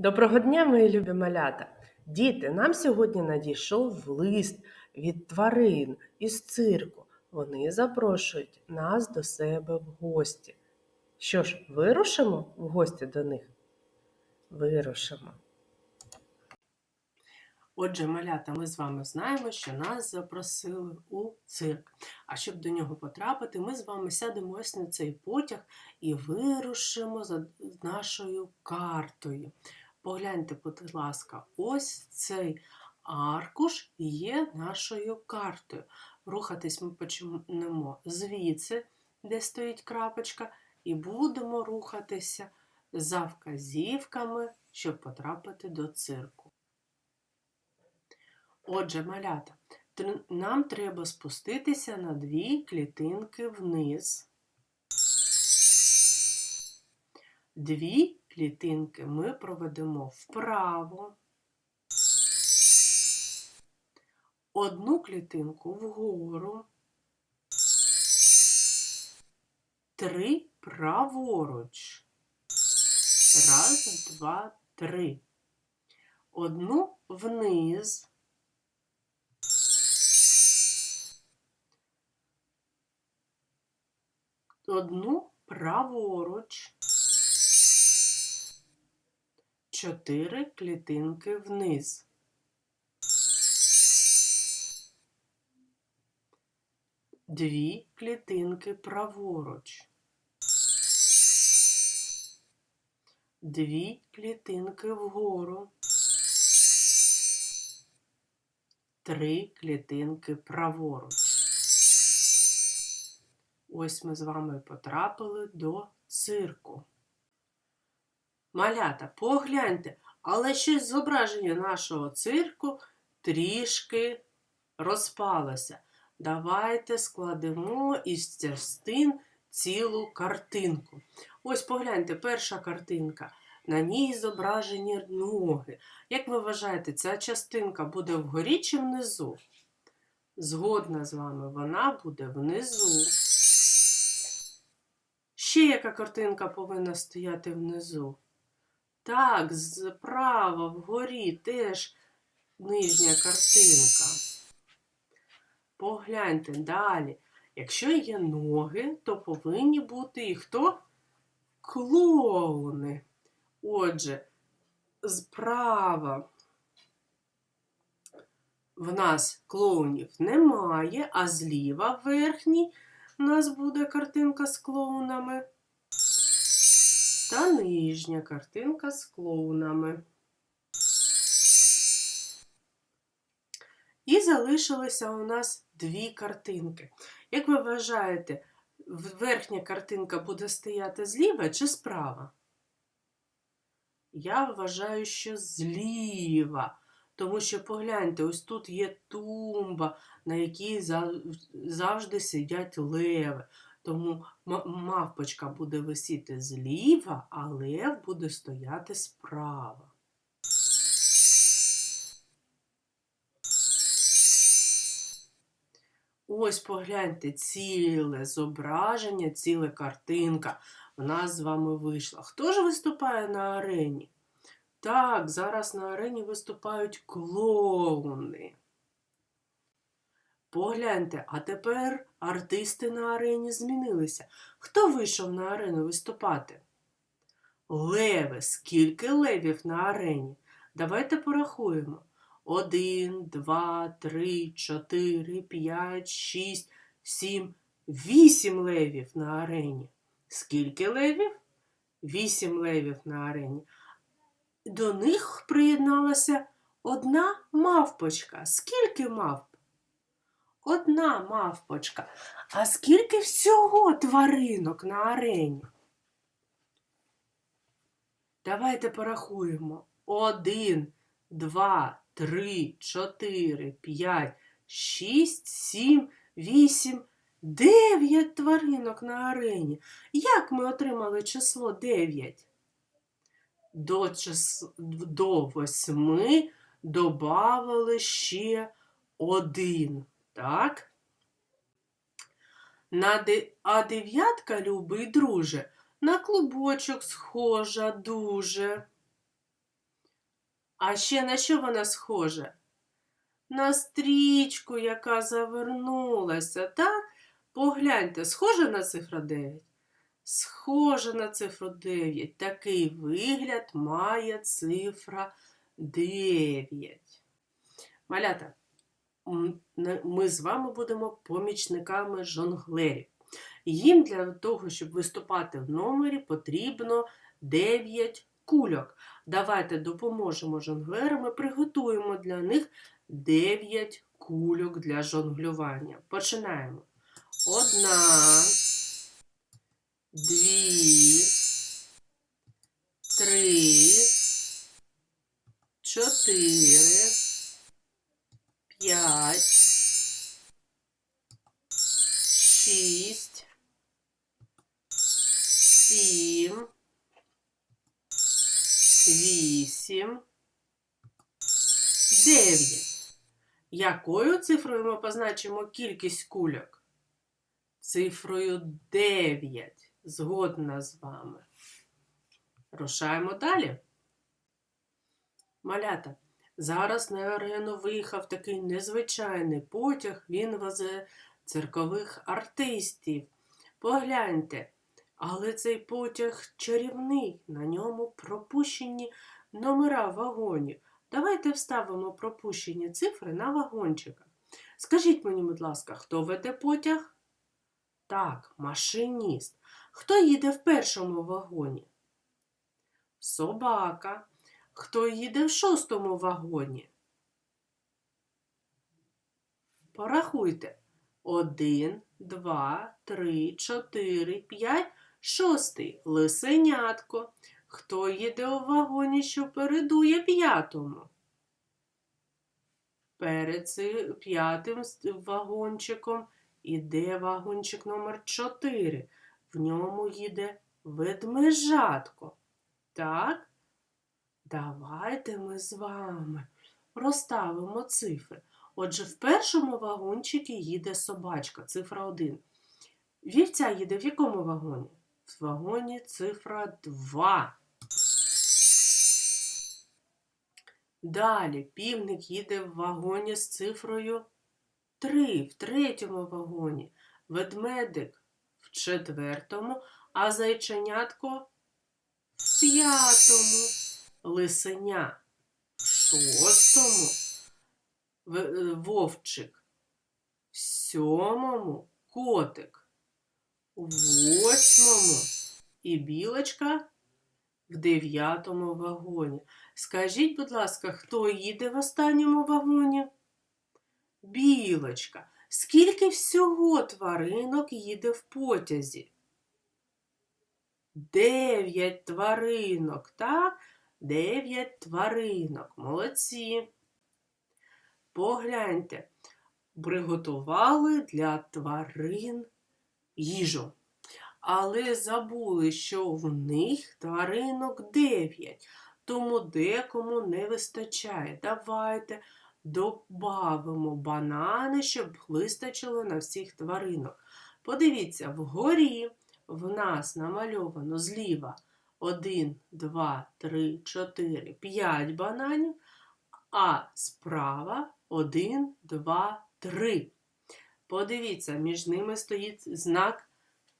Доброго дня, мої любі малята! Діти, нам сьогодні надійшов лист від тварин із цирку. Вони запрошують нас до себе в гості. Що ж, вирушимо в гості до них? Вирушимо. Отже, малята, ми з вами знаємо, що нас запросили у цирк. А щоб до нього потрапити, ми з вами сядемо ось на цей потяг і вирушимо за нашою картою. Погляньте, будь ласка, ось цей аркуш є нашою картою. Рухатись ми почнемо звідси, де стоїть крапочка, і будемо рухатися за вказівками, щоб потрапити до цирку. Отже, малята, нам треба спуститися на дві клітинки вниз. Дві клітинки ми проведемо вправо. Одну клітинку вгору. Три праворуч. Раз, два, три. Одну вниз. Одну праворуч. Чотири клітинки вниз. Дві клітинки праворуч. Дві клітинки вгору. Три клітинки праворуч. Ось ми з вами потрапили до цирку. Малята, погляньте, але щось зображення нашого цирку трішки розпалося. Давайте складемо із частин цілу картинку. Ось погляньте, перша картинка. На ній зображені ноги. Як ви вважаєте, ця частинка буде вгорі чи внизу? Згодна з вами, вона буде внизу. Ще яка картинка повинна стояти внизу? Так, справа вгорі теж нижня картинка. Погляньте далі. Якщо є ноги, то повинні бути і хто? Клоуни. Отже, справа в нас клоунів немає, а зліва верхній у нас буде картинка з клоунами. Та нижня картинка з клоунами. І залишилися у нас дві картинки. Як ви вважаєте, верхня картинка буде стояти зліва чи справа? Я вважаю, що зліва. Тому що погляньте, ось тут є тумба, на якій завжди сидять леви. Тому мавпочка буде висіти зліва, а лев буде стояти справа. Ось погляньте, ціле зображення, ціле картинка в нас з вами вийшла. Хто ж виступає на арені? Так, зараз на арені виступають клоуни. Погляньте, а тепер артисти на арені змінилися. Хто вийшов на арену виступати? Леви. Скільки левів на арені? Давайте порахуємо. Один, два, три, чотири, п'ять, шість, сім, вісім левів на арені. Скільки левів? Вісім левів на арені. До них приєдналася одна мавпочка. Скільки мавп? Одна мавпочка. А скільки всього тваринок на арені? Давайте порахуємо. Один, два, три, чотири, п'ять, шість, сім, вісім, дев'ять тваринок на арені. Як ми отримали число дев'ять? До, чис... До восьми додавали ще один. Так? На де... А дев'ятка, любий друже, на клубочок схожа дуже. А ще на що вона схожа? На стрічку, яка завернулася, так? Погляньте, схожа на цифра 9? Схожа на цифру 9. Такий вигляд має цифра 9. Малята, ми з вами будемо помічниками жонглерів. Їм для того, щоб виступати в номері, потрібно 9 кульок. Давайте допоможемо жонглерам і приготуємо для них 9 кульок для жонглювання. Починаємо. Одна, дві, три, чотири, п'ять, шість, сім, вісім, дев'ять. Якою цифрою ми позначимо кількість кульок? Цифрою 9. Згодна з вами. Рушаємо далі. Малята. Зараз на арену виїхав такий незвичайний потяг. Він везе циркових артистів. Погляньте, але цей потяг чарівний, на ньому пропущені номера вагонів. Давайте вставимо пропущені цифри на вагончика. Скажіть мені, будь ласка, хто веде потяг? Так, машиніст. Хто їде в першому вагоні? Собака. Хто їде в шостому вагоні? Порахуйте. Один, два, три, чотири, п'ять, шостий. Лисенятко. Хто їде у вагоні, що передує п'ятому? Перед ци- п'ятим вагончиком іде вагончик номер 4. В ньому їде ведмежатко. Так? Давайте ми з вами розставимо цифри. Отже, в першому вагончику їде собачка, цифра 1. Вівця їде в якому вагоні? В вагоні цифра 2. Далі півник їде в вагоні з цифрою 3, в третьому вагоні. Ведмедик в четвертому, а зайченятко в п'ятому. Лисеня шостому. Е, Вовчик сьомому. Котик восьмому. І білочка в дев'ятому вагоні. Скажіть, будь ласка, хто їде в останньому вагоні? Білочка. Скільки всього тваринок їде в потязі? Дев'ять тваринок, так? Дев'ять тваринок. Молодці. Погляньте, приготували для тварин їжу. Але забули, що в них тваринок дев'ять, тому декому не вистачає. Давайте добавимо банани, щоб вистачило на всіх тваринок. Подивіться, вгорі в нас намальовано зліва 1, 2, 3, 4, 5 бананів, а справа 1, 2, 3. Подивіться, між ними стоїть знак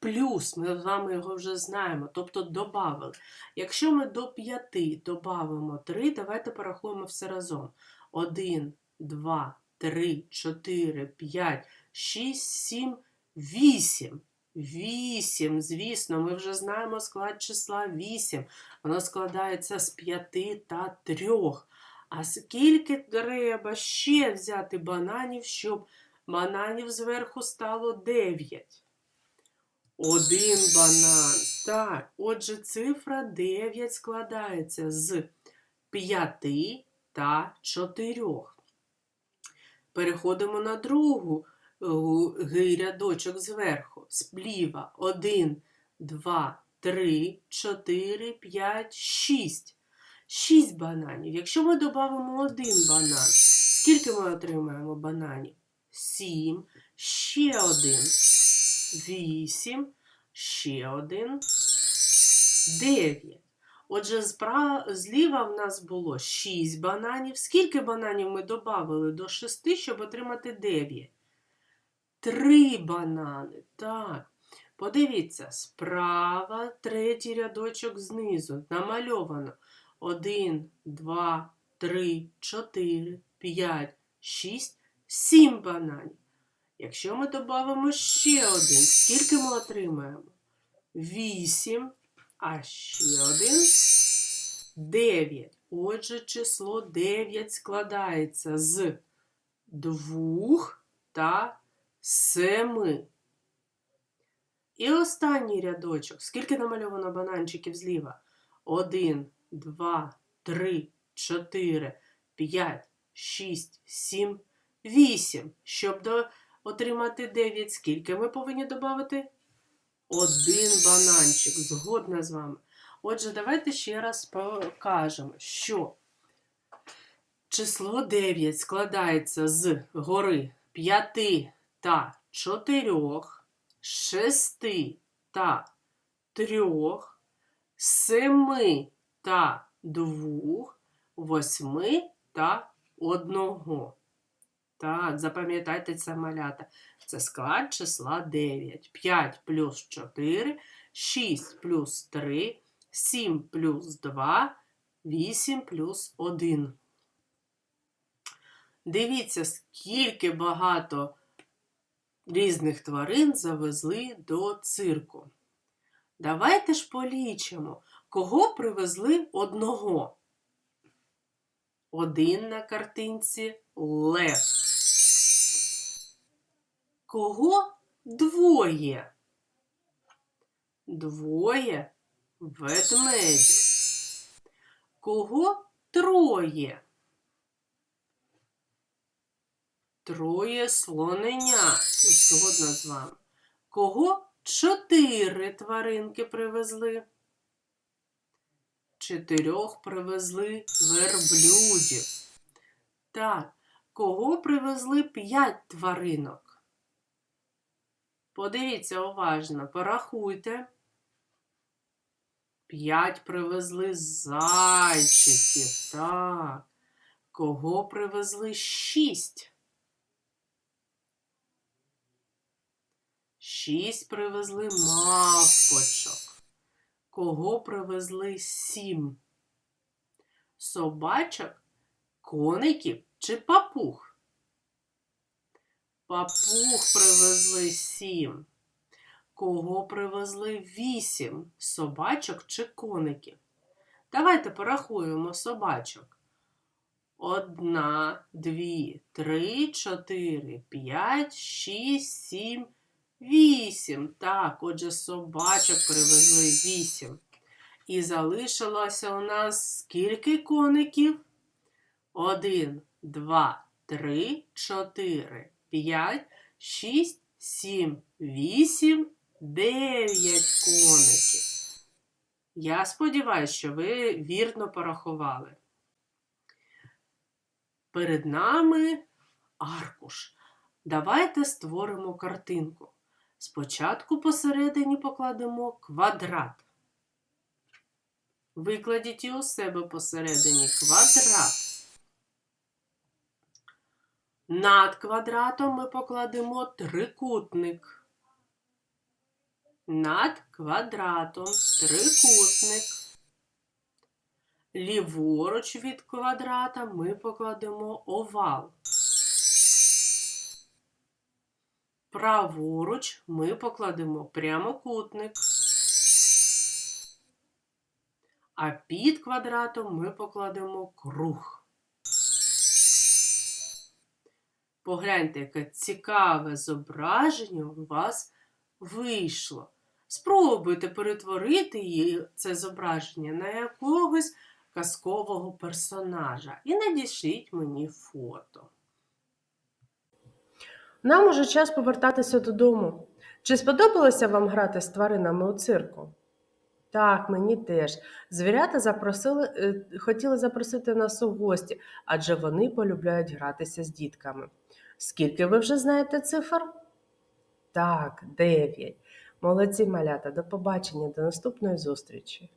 плюс. Ми з вами його вже знаємо, тобто додали. Якщо ми до 5 додамо 3, давайте порахуємо все разом. 1, 2, 3, 4, 5, 6, 7, 8. 8, звісно, ми вже знаємо склад числа 8. Воно складається з 5 та 3. А скільки треба ще взяти бананів, щоб бананів зверху стало 9? Один банан. Так, отже, цифра 9 складається з 5 та 4. Переходимо на другу рядочок зверху. Спліва 1, 2, 3, 4, 5, 6. 6 бананів. Якщо ми додамо один банан, скільки ми отримаємо бананів? 7. Ще один. 8. Ще один. 9. Отже, спра... зліва в нас було 6 бананів. Скільки бананів ми додали до 6, щоб отримати 9? Три банани. Так. Подивіться, справа третій рядочок знизу. Намальовано 1, 2, 3, 4, 5, 6, 7 бананів. Якщо ми додамо ще один, скільки ми отримаємо? 8, а ще один 9. Отже, число 9 складається з 2 та 7. І останній рядочок. Скільки намальовано бананчиків зліва? 1, 2, 3, 4, 5, 6, 7, 8. Щоб до... отримати 9, скільки ми повинні додати? Один бананчик. Згодна з вами. Отже, давайте ще раз покажемо, що число 9 складається з гори 5 та 4, 6 та 3, 7 та 2, 8 та 1. Так, запам'ятайте це малята. Це склад числа 9. 5 плюс 4, 6 плюс 3, 7 плюс 2, 8 плюс 1. Дивіться, скільки багато різних тварин завезли до цирку. Давайте ж полічимо, кого привезли одного. Один на картинці лев. Кого двоє? Двоє ведмедів. Кого троє? Троє слоненят. Згодна з вами. Кого чотири тваринки привезли? Чотирьох привезли верблюдів. Так, кого привезли п'ять тваринок? Подивіться уважно, порахуйте. П'ять привезли зайчиків. Так. Кого привезли шість? Шість привезли мавпочок. Кого привезли сім? Собачок, коників чи папуг? Папуг привезли сім. Кого привезли вісім? Собачок чи коників? Давайте порахуємо собачок. Одна, дві, три, чотири, п'ять, шість, сім, вісім. Так, отже, собачок привезли вісім. І залишилося у нас скільки коників? Один, два, три, чотири, п'ять, шість, сім, вісім, дев'ять коників. Я сподіваюся, що ви вірно порахували. Перед нами аркуш. Давайте створимо картинку. Спочатку посередині покладемо квадрат. Викладіть і у себе посередині квадрат. Над квадратом ми покладемо трикутник. Над квадратом трикутник. Ліворуч від квадрата ми покладемо овал. Праворуч ми покладемо прямокутник. А під квадратом ми покладемо круг. Погляньте, яке цікаве зображення у вас вийшло. Спробуйте перетворити це зображення на якогось казкового персонажа і надішліть мені фото. Нам уже час повертатися додому. Чи сподобалося вам грати з тваринами у цирку? Так, мені теж. Звірята запросили, е, хотіли запросити нас у гості, адже вони полюбляють гратися з дітками. Скільки ви вже знаєте цифр? Так, дев'ять. Молодці малята, до побачення, до наступної зустрічі.